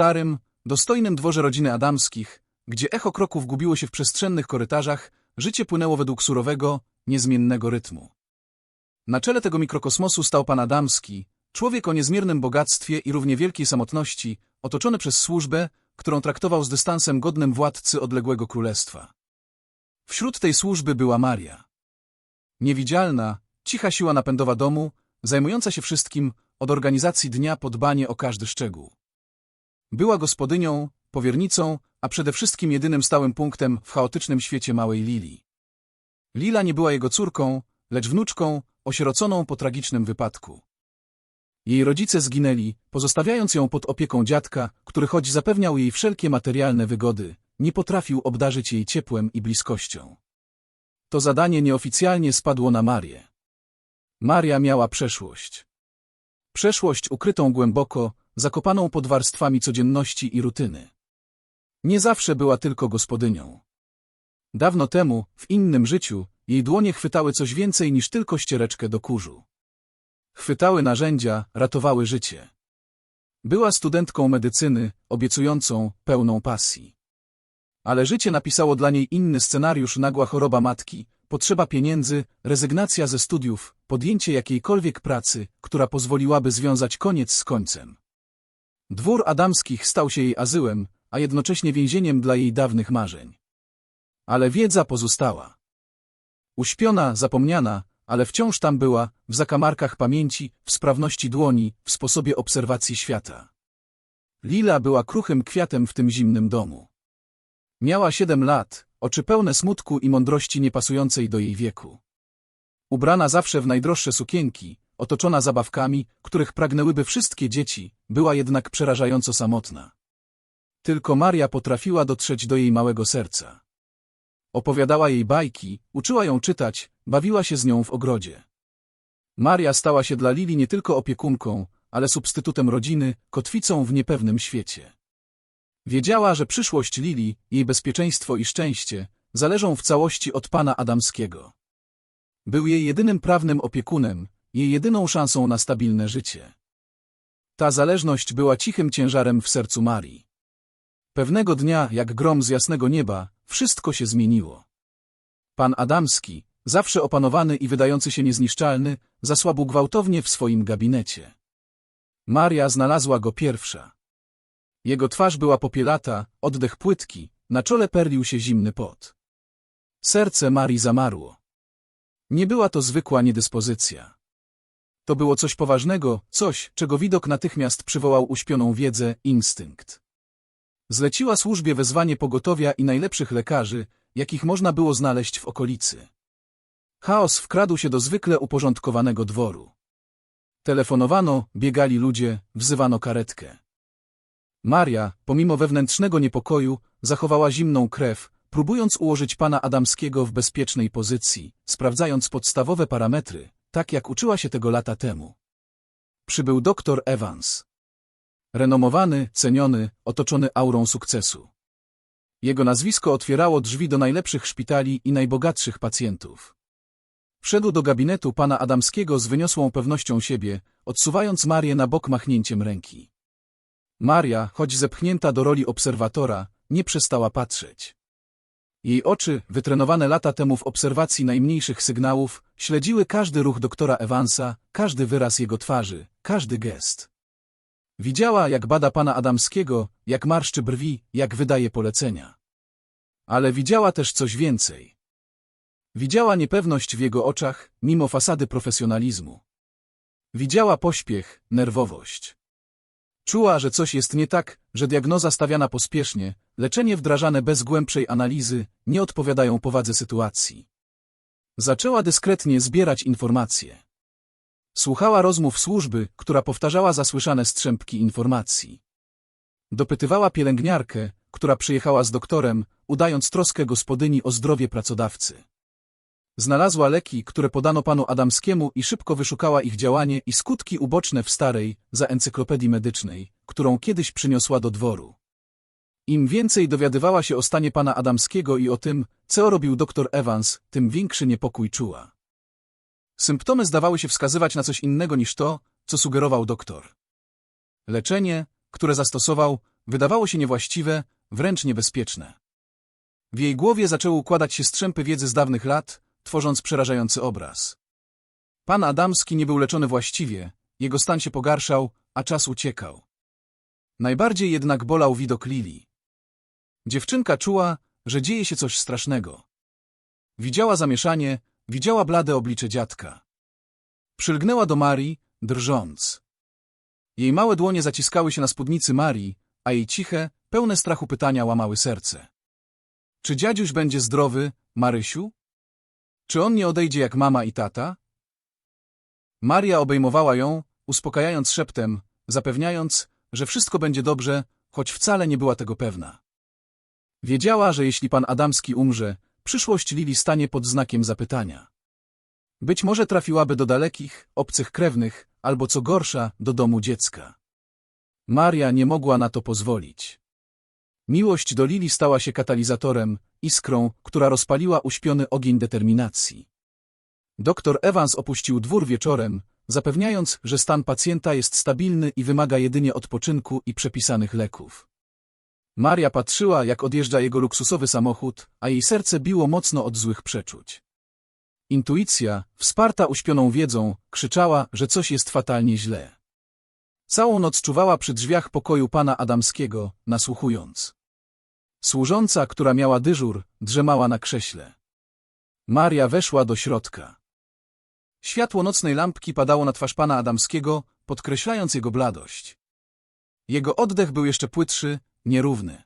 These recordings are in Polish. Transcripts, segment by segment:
starym, dostojnym dworze rodziny Adamskich, gdzie echo kroków gubiło się w przestrzennych korytarzach, życie płynęło według surowego, niezmiennego rytmu. Na czele tego mikrokosmosu stał pan Adamski, człowiek o niezmiernym bogactwie i równie wielkiej samotności, otoczony przez służbę, którą traktował z dystansem godnym władcy odległego królestwa. Wśród tej służby była Maria. Niewidzialna, cicha siła napędowa domu, zajmująca się wszystkim, od organizacji dnia po dbanie o każdy szczegół. Była gospodynią, powiernicą, a przede wszystkim jedynym stałym punktem w chaotycznym świecie małej Lili. Lila nie była jego córką, lecz wnuczką, osieroconą po tragicznym wypadku. Jej rodzice zginęli, pozostawiając ją pod opieką dziadka, który choć zapewniał jej wszelkie materialne wygody, nie potrafił obdarzyć jej ciepłem i bliskością. To zadanie nieoficjalnie spadło na Marię. Maria miała przeszłość. Przeszłość ukrytą głęboko, zakopaną pod warstwami codzienności i rutyny. Nie zawsze była tylko gospodynią. Dawno temu, w innym życiu, jej dłonie chwytały coś więcej niż tylko ściereczkę do kurzu. Chwytały narzędzia, ratowały życie. Była studentką medycyny, obiecującą, pełną pasji. Ale życie napisało dla niej inny scenariusz nagła choroba matki, potrzeba pieniędzy, rezygnacja ze studiów, podjęcie jakiejkolwiek pracy, która pozwoliłaby związać koniec z końcem. Dwór Adamskich stał się jej azyłem, a jednocześnie więzieniem dla jej dawnych marzeń. Ale wiedza pozostała. Uśpiona, zapomniana, ale wciąż tam była, w zakamarkach pamięci, w sprawności dłoni, w sposobie obserwacji świata. Lila była kruchym kwiatem w tym zimnym domu. Miała siedem lat, oczy pełne smutku i mądrości niepasującej do jej wieku. Ubrana zawsze w najdroższe sukienki, otoczona zabawkami, których pragnęłyby wszystkie dzieci, była jednak przerażająco samotna. Tylko Maria potrafiła dotrzeć do jej małego serca. Opowiadała jej bajki, uczyła ją czytać, bawiła się z nią w ogrodzie. Maria stała się dla Lili nie tylko opiekunką, ale substytutem rodziny, kotwicą w niepewnym świecie. Wiedziała, że przyszłość Lili, jej bezpieczeństwo i szczęście zależą w całości od pana Adamskiego. Był jej jedynym prawnym opiekunem, jej jedyną szansą na stabilne życie. Ta zależność była cichym ciężarem w sercu Marii. Pewnego dnia, jak grom z jasnego nieba, wszystko się zmieniło. Pan Adamski, zawsze opanowany i wydający się niezniszczalny, zasłabł gwałtownie w swoim gabinecie. Maria znalazła go pierwsza. Jego twarz była popielata, oddech płytki, na czole perlił się zimny pot. Serce Marii zamarło. Nie była to zwykła niedyspozycja. To było coś poważnego, coś, czego widok natychmiast przywołał uśpioną wiedzę, instynkt. Zleciła służbie wezwanie pogotowia i najlepszych lekarzy, jakich można było znaleźć w okolicy. Chaos wkradł się do zwykle uporządkowanego dworu. Telefonowano, biegali ludzie, wzywano karetkę. Maria, pomimo wewnętrznego niepokoju, zachowała zimną krew, próbując ułożyć pana Adamskiego w bezpiecznej pozycji, sprawdzając podstawowe parametry, tak jak uczyła się tego lata temu. Przybył doktor Evans. Renomowany, ceniony, otoczony aurą sukcesu. Jego nazwisko otwierało drzwi do najlepszych szpitali i najbogatszych pacjentów. Wszedł do gabinetu pana Adamskiego z wyniosłą pewnością siebie, odsuwając Marię na bok machnięciem ręki. Maria, choć zepchnięta do roli obserwatora, nie przestała patrzeć. Jej oczy, wytrenowane lata temu w obserwacji najmniejszych sygnałów, śledziły każdy ruch doktora Evansa, każdy wyraz jego twarzy, każdy gest. Widziała, jak bada pana Adamskiego, jak marszczy brwi, jak wydaje polecenia. Ale widziała też coś więcej. Widziała niepewność w jego oczach, mimo fasady profesjonalizmu. Widziała pośpiech, nerwowość. Czuła, że coś jest nie tak, że diagnoza stawiana pospiesznie, leczenie wdrażane bez głębszej analizy, nie odpowiadają powadze sytuacji. Zaczęła dyskretnie zbierać informacje. Słuchała rozmów służby, która powtarzała zasłyszane strzępki informacji. Dopytywała pielęgniarkę, która przyjechała z doktorem, udając troskę gospodyni o zdrowie pracodawcy. Znalazła leki, które podano panu Adamskiemu i szybko wyszukała ich działanie i skutki uboczne w starej, za encyklopedii medycznej, którą kiedyś przyniosła do dworu. Im więcej dowiadywała się o stanie pana Adamskiego i o tym, co robił dr Evans, tym większy niepokój czuła. Symptomy zdawały się wskazywać na coś innego niż to, co sugerował doktor. Leczenie, które zastosował, wydawało się niewłaściwe, wręcz niebezpieczne. W jej głowie zaczęły układać się strzępy wiedzy z dawnych lat, tworząc przerażający obraz. Pan Adamski nie był leczony właściwie, jego stan się pogarszał, a czas uciekał. Najbardziej jednak bolał widok Lili. Dziewczynka czuła, że dzieje się coś strasznego. Widziała zamieszanie, widziała blade oblicze dziadka. Przylgnęła do Marii, drżąc. Jej małe dłonie zaciskały się na spódnicy Marii, a jej ciche, pełne strachu pytania łamały serce. Czy dziadziuś będzie zdrowy, Marysiu? Czy on nie odejdzie jak mama i tata? Maria obejmowała ją, uspokajając szeptem, zapewniając, że wszystko będzie dobrze, choć wcale nie była tego pewna. Wiedziała, że jeśli pan Adamski umrze, przyszłość Lili stanie pod znakiem zapytania. Być może trafiłaby do dalekich, obcych krewnych, albo co gorsza, do domu dziecka. Maria nie mogła na to pozwolić. Miłość do Lili stała się katalizatorem, iskrą, która rozpaliła uśpiony ogień determinacji. Doktor Evans opuścił dwór wieczorem, zapewniając, że stan pacjenta jest stabilny i wymaga jedynie odpoczynku i przepisanych leków. Maria patrzyła, jak odjeżdża jego luksusowy samochód, a jej serce biło mocno od złych przeczuć. Intuicja, wsparta uśpioną wiedzą, krzyczała, że coś jest fatalnie źle. Całą noc czuwała przy drzwiach pokoju pana Adamskiego, nasłuchując. Służąca, która miała dyżur, drzemała na krześle. Maria weszła do środka. Światło nocnej lampki padało na twarz pana Adamskiego, podkreślając jego bladość. Jego oddech był jeszcze płytszy, nierówny.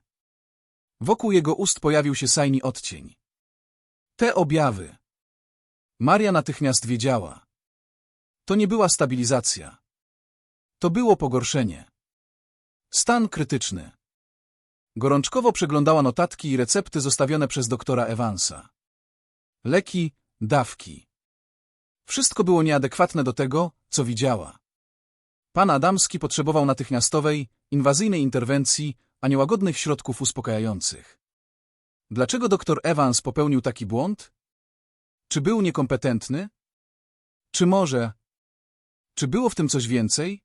Wokół jego ust pojawił się sajni odcień. Te objawy. Maria natychmiast wiedziała. To nie była stabilizacja. To było pogorszenie. Stan krytyczny. Gorączkowo przeglądała notatki i recepty zostawione przez doktora Evansa. Leki, dawki. Wszystko było nieadekwatne do tego, co widziała. Pan Adamski potrzebował natychmiastowej, inwazyjnej interwencji, a nie łagodnych środków uspokajających. Dlaczego doktor Evans popełnił taki błąd? Czy był niekompetentny? Czy może... Czy było w tym coś więcej?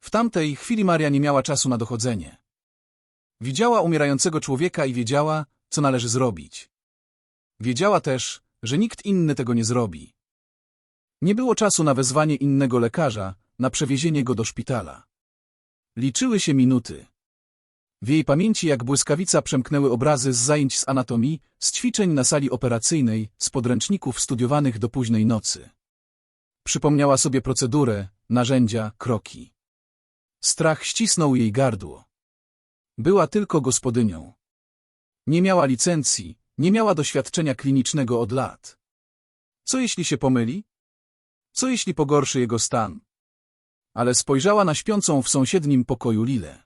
W tamtej chwili Maria nie miała czasu na dochodzenie. Widziała umierającego człowieka i wiedziała, co należy zrobić. Wiedziała też, że nikt inny tego nie zrobi. Nie było czasu na wezwanie innego lekarza, na przewiezienie go do szpitala. Liczyły się minuty. W jej pamięci jak błyskawica przemknęły obrazy z zajęć z anatomii, z ćwiczeń na sali operacyjnej, z podręczników studiowanych do późnej nocy. Przypomniała sobie procedurę, narzędzia, kroki. Strach ścisnął jej gardło. Była tylko gospodynią. Nie miała licencji, nie miała doświadczenia klinicznego od lat. Co jeśli się pomyli? Co jeśli pogorszy jego stan? Ale spojrzała na śpiącą w sąsiednim pokoju Lilę.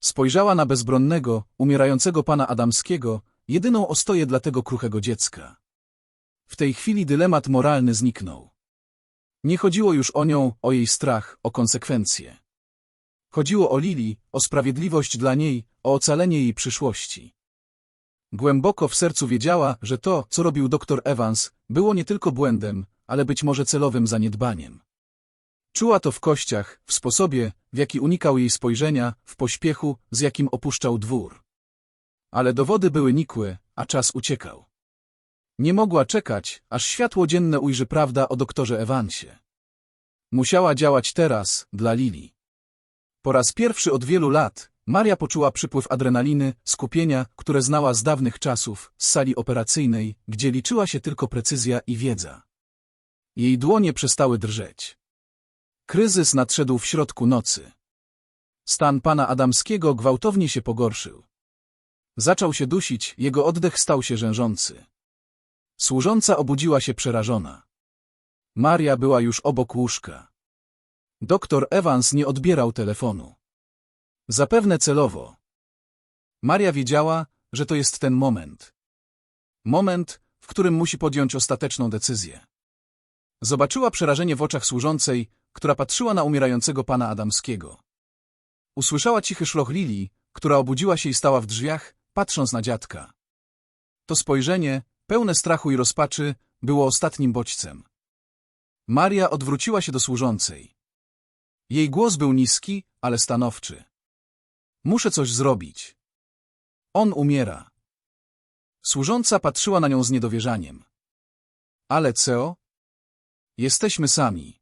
Spojrzała na bezbronnego, umierającego pana Adamskiego, jedyną ostoję dla tego kruchego dziecka. W tej chwili dylemat moralny zniknął. Nie chodziło już o nią, o jej strach, o konsekwencje. Chodziło o Lili, o sprawiedliwość dla niej, o ocalenie jej przyszłości. Głęboko w sercu wiedziała, że to, co robił dr Evans, było nie tylko błędem, ale być może celowym zaniedbaniem. Czuła to w kościach, w sposobie, w jaki unikał jej spojrzenia, w pośpiechu, z jakim opuszczał dwór. Ale dowody były nikłe, a czas uciekał. Nie mogła czekać, aż światło dzienne ujrzy prawda o doktorze Evansie. Musiała działać teraz, dla Lili. Po raz pierwszy od wielu lat, Maria poczuła przypływ adrenaliny, skupienia, które znała z dawnych czasów, z sali operacyjnej, gdzie liczyła się tylko precyzja i wiedza. Jej dłonie przestały drżeć. Kryzys nadszedł w środku nocy. Stan pana Adamskiego gwałtownie się pogorszył. Zaczął się dusić, jego oddech stał się rzężący. Służąca obudziła się przerażona. Maria była już obok łóżka. Doktor Evans nie odbierał telefonu. Zapewne celowo. Maria wiedziała, że to jest ten moment. Moment, w którym musi podjąć ostateczną decyzję. Zobaczyła przerażenie w oczach służącej, która patrzyła na umierającego pana Adamskiego. Usłyszała cichy szloch Lili, która obudziła się i stała w drzwiach, patrząc na dziadka. To spojrzenie, pełne strachu i rozpaczy, było ostatnim bodźcem. Maria odwróciła się do służącej. Jej głos był niski, ale stanowczy. Muszę coś zrobić. On umiera. Służąca patrzyła na nią z niedowierzaniem. Ale co? Jesteśmy sami.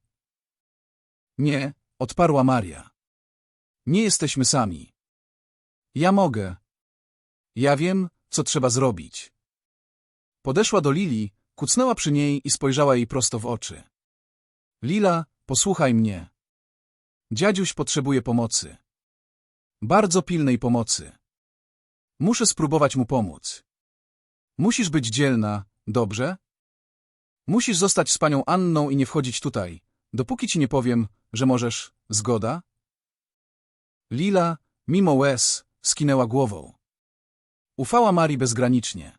Nie, odparła Maria. Nie jesteśmy sami. Ja mogę. Ja wiem, co trzeba zrobić. Podeszła do Lili, kucnęła przy niej i spojrzała jej prosto w oczy. Lila, posłuchaj mnie. Dziadziuś potrzebuje pomocy. Bardzo pilnej pomocy. Muszę spróbować mu pomóc. Musisz być dzielna, dobrze? Musisz zostać z panią Anną i nie wchodzić tutaj, dopóki ci nie powiem, że możesz, zgoda? Lila, mimo łez, skinęła głową. Ufała Marii bezgranicznie.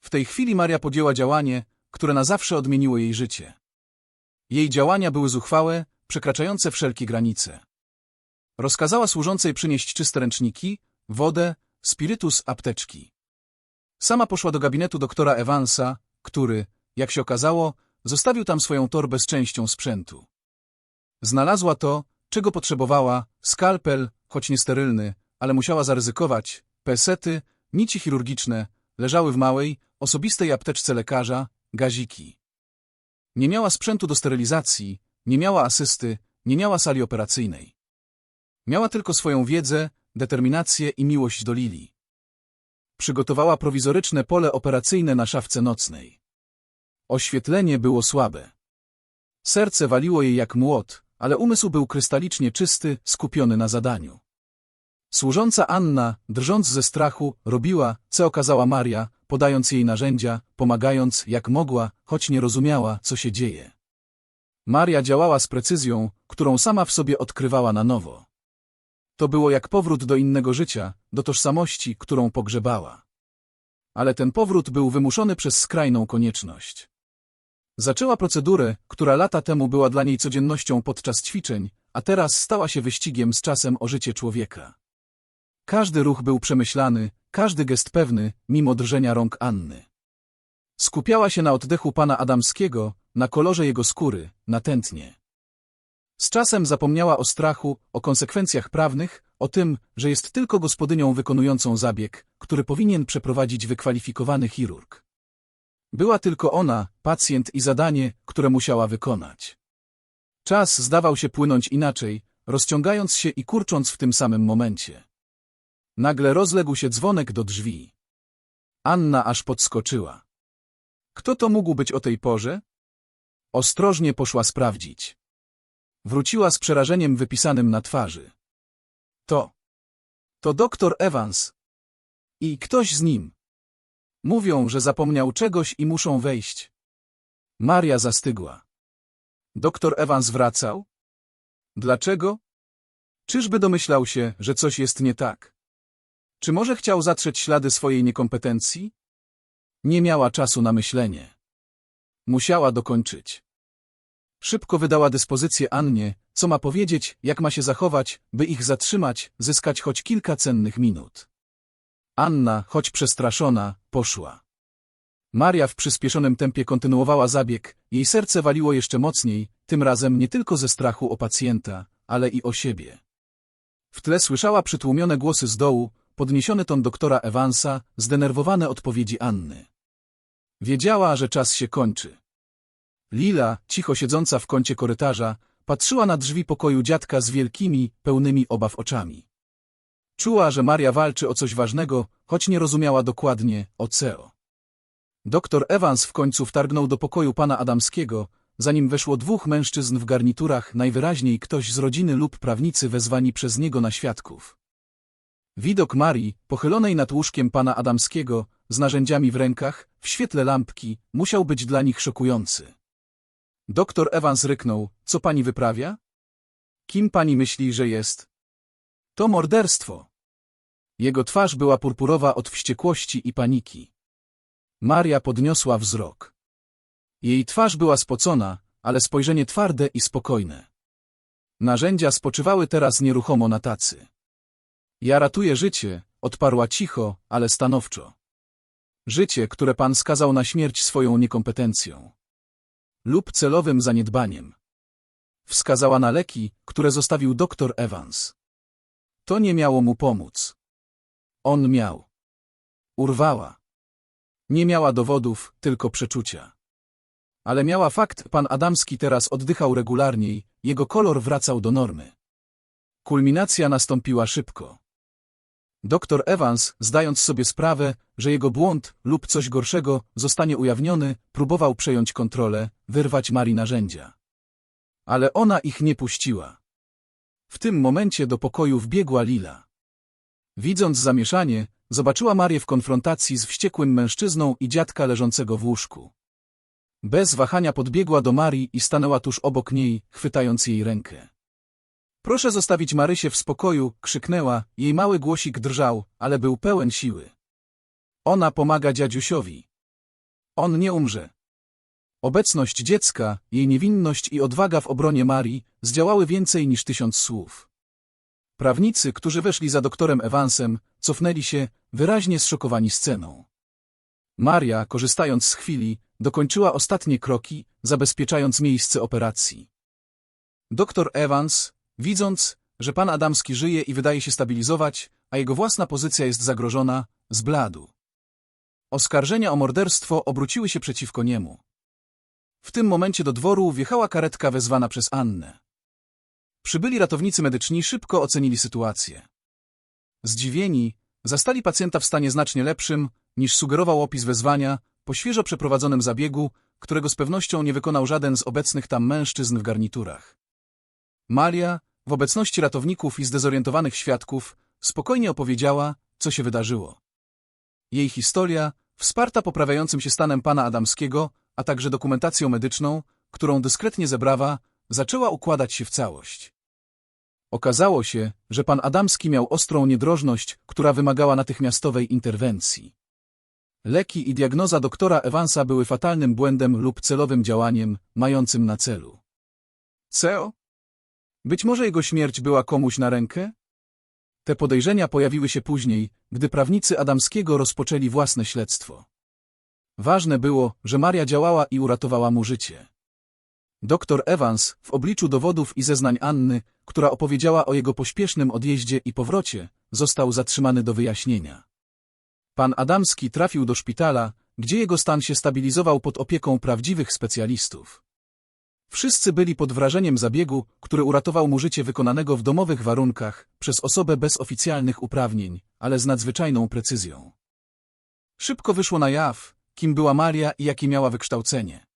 W tej chwili Maria podjęła działanie, które na zawsze odmieniło jej życie. Jej działania były zuchwałe, przekraczające wszelkie granice. Rozkazała służącej przynieść czyste ręczniki, wodę, spirytus, apteczki. Sama poszła do gabinetu doktora Evansa, który, jak się okazało, zostawił tam swoją torbę z częścią sprzętu. Znalazła to, czego potrzebowała, skalpel, choć niesterylny, ale musiała zaryzykować, pesety, nici chirurgiczne, leżały w małej, osobistej apteczce lekarza, gaziki. Nie miała sprzętu do sterylizacji, nie miała asysty, nie miała sali operacyjnej. Miała tylko swoją wiedzę, determinację i miłość do Lili. Przygotowała prowizoryczne pole operacyjne na szafce nocnej. Oświetlenie było słabe. Serce waliło jej jak młot, ale umysł był krystalicznie czysty, skupiony na zadaniu. Służąca Anna, drżąc ze strachu, robiła, co okazała Maria, podając jej narzędzia, pomagając, jak mogła, choć nie rozumiała, co się dzieje. Maria działała z precyzją, którą sama w sobie odkrywała na nowo. To było jak powrót do innego życia, do tożsamości, którą pogrzebała. Ale ten powrót był wymuszony przez skrajną konieczność. Zaczęła procedurę, która lata temu była dla niej codziennością podczas ćwiczeń, a teraz stała się wyścigiem z czasem o życie człowieka. Każdy ruch był przemyślany, każdy gest pewny, mimo drżenia rąk Anny. Skupiała się na oddechu pana Adamskiego, na kolorze jego skóry, na tętnie. Z czasem zapomniała o strachu, o konsekwencjach prawnych, o tym, że jest tylko gospodynią wykonującą zabieg, który powinien przeprowadzić wykwalifikowany chirurg. Była tylko ona, pacjent i zadanie, które musiała wykonać. Czas zdawał się płynąć inaczej, rozciągając się i kurcząc w tym samym momencie. Nagle rozległ się dzwonek do drzwi. Anna aż podskoczyła. Kto to mógł być o tej porze? Ostrożnie poszła sprawdzić. Wróciła z przerażeniem wypisanym na twarzy. To. To doktor Evans. I ktoś z nim. Mówią, że zapomniał czegoś i muszą wejść. Maria zastygła. Doktor Evans wracał? Dlaczego? Czyżby domyślał się, że coś jest nie tak? Czy może chciał zatrzeć ślady swojej niekompetencji? Nie miała czasu na myślenie. Musiała dokończyć. Szybko wydała dyspozycję Annie, co ma powiedzieć, jak ma się zachować, by ich zatrzymać, zyskać choć kilka cennych minut. Anna, choć przestraszona, poszła. Maria w przyspieszonym tempie kontynuowała zabieg, jej serce waliło jeszcze mocniej, tym razem nie tylko ze strachu o pacjenta, ale i o siebie. W tle słyszała przytłumione głosy z dołu, podniesiony ton doktora Evansa, zdenerwowane odpowiedzi Anny. Wiedziała, że czas się kończy. Lila, cicho siedząca w kącie korytarza, patrzyła na drzwi pokoju dziadka z wielkimi, pełnymi obaw oczami. Czuła, że Maria walczy o coś ważnego, choć nie rozumiała dokładnie, o co. Doktor Evans w końcu wtargnął do pokoju pana Adamskiego, zanim weszło dwóch mężczyzn w garniturach, najwyraźniej ktoś z rodziny lub prawnicy wezwani przez niego na świadków. Widok Marii, pochylonej nad łóżkiem pana Adamskiego, z narzędziami w rękach, w świetle lampki, musiał być dla nich szokujący. Doktor Evans ryknął, co pani wyprawia? Kim pani myśli, że jest? To morderstwo. Jego twarz była purpurowa od wściekłości i paniki. Maria podniosła wzrok. Jej twarz była spocona, ale spojrzenie twarde i spokojne. Narzędzia spoczywały teraz nieruchomo na tacy. Ja ratuję życie, odparła cicho, ale stanowczo. Życie, które pan skazał na śmierć swoją niekompetencją. Lub celowym zaniedbaniem. Wskazała na leki, które zostawił doktor Evans. To nie miało mu pomóc. On miał. Urwała. Nie miała dowodów, tylko przeczucia. Ale miała fakt, pan Adamski teraz oddychał regularniej, jego kolor wracał do normy. Kulminacja nastąpiła szybko. Doktor Evans, zdając sobie sprawę, że jego błąd lub coś gorszego zostanie ujawniony, próbował przejąć kontrolę, wyrwać Marii narzędzia. Ale ona ich nie puściła. W tym momencie do pokoju wbiegła Lila. Widząc zamieszanie, zobaczyła Marię w konfrontacji z wściekłym mężczyzną i dziadka leżącego w łóżku. Bez wahania podbiegła do Marii i stanęła tuż obok niej, chwytając jej rękę. Proszę zostawić Marysię w spokoju, krzyknęła, jej mały głosik drżał, ale był pełen siły. Ona pomaga dziadziusiowi. On nie umrze. Obecność dziecka, jej niewinność i odwaga w obronie Marii zdziałały więcej niż tysiąc słów. Prawnicy, którzy weszli za doktorem Evansem, cofnęli się, wyraźnie zszokowani sceną. Maria, korzystając z chwili, dokończyła ostatnie kroki, zabezpieczając miejsce operacji. Doktor Evans, widząc, że pan Adamski żyje i wydaje się stabilizować, a jego własna pozycja jest zagrożona, zbladł. Oskarżenia o morderstwo obróciły się przeciwko niemu. W tym momencie do dworu wjechała karetka wezwana przez Annę. Przybyli ratownicy medyczni szybko ocenili sytuację. Zdziwieni, zastali pacjenta w stanie znacznie lepszym, niż sugerował opis wezwania, po świeżo przeprowadzonym zabiegu, którego z pewnością nie wykonał żaden z obecnych tam mężczyzn w garniturach. Maria, w obecności ratowników i zdezorientowanych świadków, spokojnie opowiedziała, co się wydarzyło. Jej historia, wsparta poprawiającym się stanem pana Adamskiego, a także dokumentacją medyczną, którą dyskretnie zebrała, zaczęła układać się w całość. Okazało się, że pan Adamski miał ostrą niedrożność, która wymagała natychmiastowej interwencji. Leki i diagnoza doktora Evansa były fatalnym błędem lub celowym działaniem, mającym na celu. CEO? Być może jego śmierć była komuś na rękę? Te podejrzenia pojawiły się później, gdy prawnicy Adamskiego rozpoczęli własne śledztwo. Ważne było, że Maria działała i uratowała mu życie. Doktor Evans, w obliczu dowodów i zeznań Anny, która opowiedziała o jego pośpiesznym odjeździe i powrocie, został zatrzymany do wyjaśnienia. Pan Adamski trafił do szpitala, gdzie jego stan się stabilizował pod opieką prawdziwych specjalistów. Wszyscy byli pod wrażeniem zabiegu, który uratował mu życie wykonanego w domowych warunkach, przez osobę bez oficjalnych uprawnień, ale z nadzwyczajną precyzją. Szybko wyszło na jaw, kim była Maria i jakie miała wykształcenie.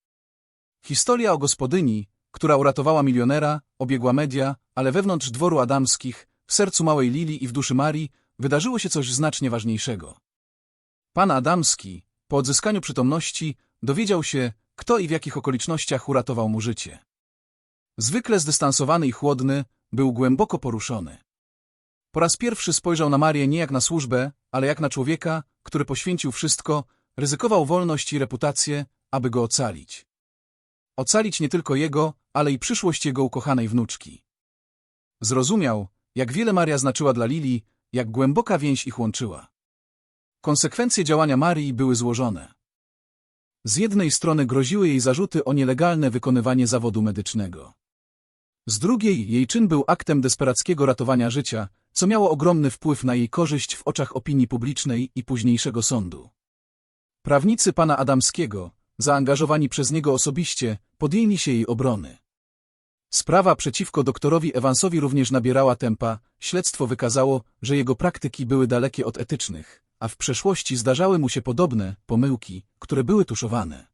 Historia o gospodyni, która uratowała milionera, obiegła media, ale wewnątrz dworu Adamskich, w sercu małej Lili i w duszy Marii, wydarzyło się coś znacznie ważniejszego. Pan Adamski, po odzyskaniu przytomności, dowiedział się, kto i w jakich okolicznościach uratował mu życie. Zwykle zdystansowany i chłodny, był głęboko poruszony. Po raz pierwszy spojrzał na Marię nie jak na służbę, ale jak na człowieka, który poświęcił wszystko, ryzykował wolność i reputację, aby go ocalić. Ocalić nie tylko jego, ale i przyszłość jego ukochanej wnuczki. Zrozumiał, jak wiele Maria znaczyła dla Lili, jak głęboka więź ich łączyła. Konsekwencje działania Marii były złożone. Z jednej strony groziły jej zarzuty o nielegalne wykonywanie zawodu medycznego. Z drugiej jej czyn był aktem desperackiego ratowania życia, co miało ogromny wpływ na jej korzyść w oczach opinii publicznej i późniejszego sądu. Prawnicy pana Adamskiego, zaangażowani przez niego osobiście, podjęli się jej obrony. Sprawa przeciwko doktorowi Evansowi również nabierała tempa, śledztwo wykazało, że jego praktyki były dalekie od etycznych a w przeszłości zdarzały mu się podobne pomyłki, które były tuszowane.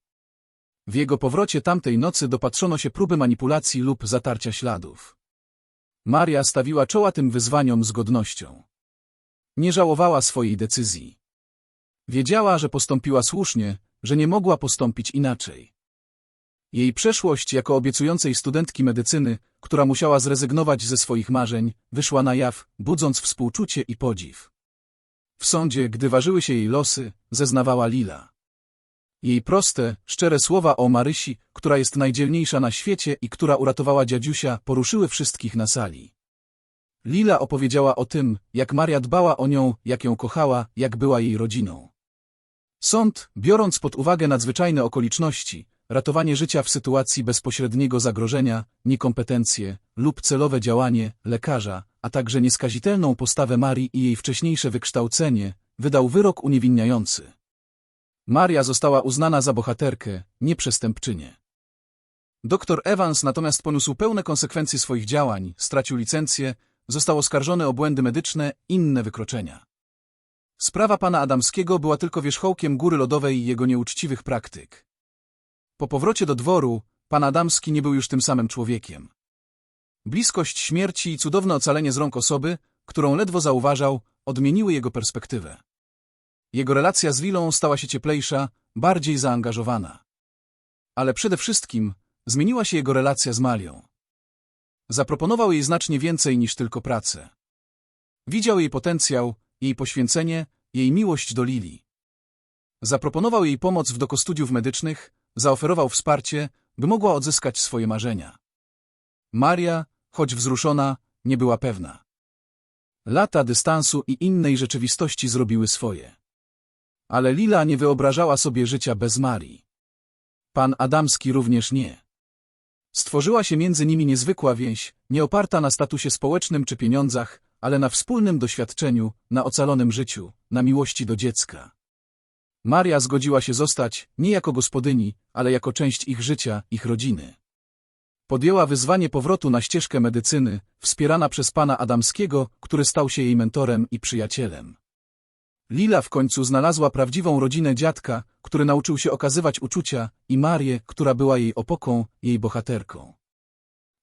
W jego powrocie tamtej nocy dopatrzono się próby manipulacji lub zatarcia śladów. Maria stawiła czoła tym wyzwaniom z godnością. Nie żałowała swojej decyzji. Wiedziała, że postąpiła słusznie, że nie mogła postąpić inaczej. Jej przeszłość jako obiecującej studentki medycyny, która musiała zrezygnować ze swoich marzeń, wyszła na jaw, budząc współczucie i podziw. W sądzie, gdy ważyły się jej losy, zeznawała Lila. Jej proste, szczere słowa o Marysi, która jest najdzielniejsza na świecie i która uratowała dziadziusia, poruszyły wszystkich na sali. Lila opowiedziała o tym, jak Maria dbała o nią, jak ją kochała, jak była jej rodziną. Sąd, biorąc pod uwagę nadzwyczajne okoliczności, ratowanie życia w sytuacji bezpośredniego zagrożenia, niekompetencje lub celowe działanie lekarza, a także nieskazitelną postawę Marii i jej wcześniejsze wykształcenie, wydał wyrok uniewinniający. Maria została uznana za bohaterkę, nie przestępczynię. Doktor Evans natomiast poniósł pełne konsekwencje swoich działań, stracił licencję, został oskarżony o błędy medyczne, inne wykroczenia. Sprawa pana Adamskiego była tylko wierzchołkiem góry lodowej i jego nieuczciwych praktyk. Po powrocie do dworu, pan Adamski nie był już tym samym człowiekiem. Bliskość śmierci i cudowne ocalenie z rąk osoby, którą ledwo zauważał, odmieniły jego perspektywę. Jego relacja z Lilą stała się cieplejsza, bardziej zaangażowana. Ale przede wszystkim zmieniła się jego relacja z Malią. Zaproponował jej znacznie więcej niż tylko pracę. Widział jej potencjał, jej poświęcenie, jej miłość do Lili. Zaproponował jej pomoc w doku studiów medycznych, zaoferował wsparcie, by mogła odzyskać swoje marzenia. Maria, choć wzruszona, nie była pewna. Lata dystansu i innej rzeczywistości zrobiły swoje. Ale Lila nie wyobrażała sobie życia bez Marii. Pan Adamski również nie. Stworzyła się między nimi niezwykła więź, nie oparta na statusie społecznym czy pieniądzach, ale na wspólnym doświadczeniu, na ocalonym życiu, na miłości do dziecka. Maria zgodziła się zostać nie jako gospodyni, ale jako część ich życia, ich rodziny. Podjęła wyzwanie powrotu na ścieżkę medycyny, wspierana przez pana Adamskiego, który stał się jej mentorem i przyjacielem. Lila w końcu znalazła prawdziwą rodzinę dziadka, który nauczył się okazywać uczucia, i Marię, która była jej opoką, jej bohaterką.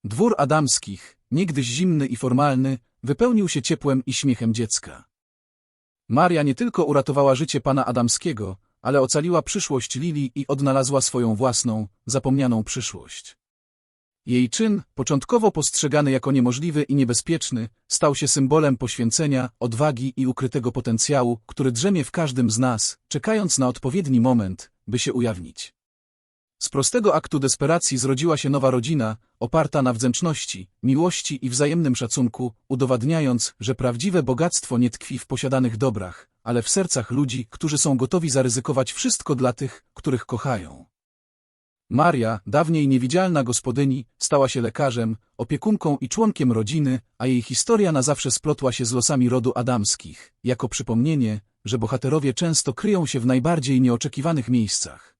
Dwór Adamskich, niegdyś zimny i formalny, wypełnił się ciepłem i śmiechem dziecka. Maria nie tylko uratowała życie pana Adamskiego, ale ocaliła przyszłość Lili i odnalazła swoją własną, zapomnianą przyszłość. Jej czyn, początkowo postrzegany jako niemożliwy i niebezpieczny, stał się symbolem poświęcenia, odwagi i ukrytego potencjału, który drzemie w każdym z nas, czekając na odpowiedni moment, by się ujawnić. Z prostego aktu desperacji zrodziła się nowa rodzina, oparta na wdzięczności, miłości i wzajemnym szacunku, udowadniając, że prawdziwe bogactwo nie tkwi w posiadanych dobrach, ale w sercach ludzi, którzy są gotowi zaryzykować wszystko dla tych, których kochają. Maria, dawniej niewidzialna gospodyni, stała się lekarzem, opiekunką i członkiem rodziny, a jej historia na zawsze splotła się z losami rodu adamskich, jako przypomnienie, że bohaterowie często kryją się w najbardziej nieoczekiwanych miejscach.